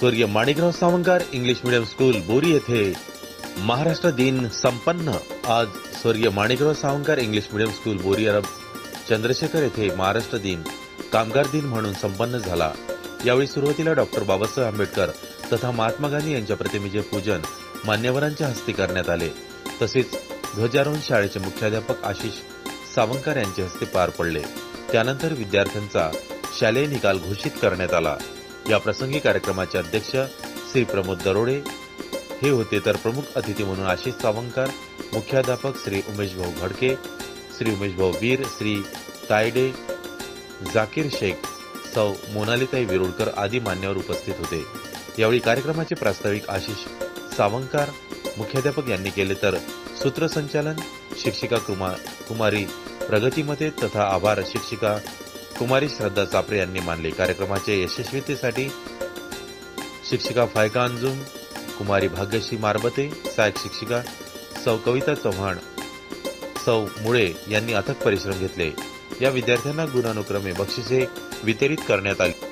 स्वर्गीय Manikrao Sawankar English medium school Bori येथे महाराष्ट्र दिन संपन्न. आज स्वर्गीय Manikrao Sawankar English medium school Bori Arab Chandrashekhar येथे महाराष्ट्र दिन कामगार दिन म्हणून संपन्न झाला. यावेळी सुरुवातीला डॉक्टर बाबासाहेब आंबेडकर तथा महात्मा गांधी यांच्या प्रतिमेचे पूजन मान्यवरांच्या हस्ते करण्यात आले. तसेच ध्वजारोहण शाळेचे मुख्याध्यापक आशिष सावंकार यांच्या हस्ते पार पडले. त्यानंतर विद्यार्थ्यांचा शालेय निकाल घोषित करण्यात आला. या प्रसंगी कार्यक्रमाचे अध्यक्ष श्री प्रमोद दरोडे. हे होते तर प्रमुख अतिथी म्हणून आशिष सावंकर मुख्याध्यापक श्री उमेश भाऊ घडके श्री उमेश भाऊ वीर श्री तायडे जाकीर शेख सौ मोनालिताई विरोडकर आदी मान्यवर उपस्थित होते. यावेळी कार्यक्रमाचे प्रास्ताविक आशिष सावंकार मुख्याध्यापक यांनी केले तर सूत्रसंचालन शिक्षिका कुमा- कुमारी प्रगतीमते तथा आभार शिक्षिका कुमारी श्रद्धा चापरे यांनी मानले. कार्यक्रमाच्या यशस्वीतेसाठी शिक्षिका फायका अंजुम कुमारी भाग्यश्री मारबते सहाय्यक शिक्षिका सौ कविता चव्हाण सौ मुळे यांनी अथक परिश्रम घेतले. या विद्यार्थ्यांना गुणानुक्रमे बक्षिसे वितरित करण्यात आली.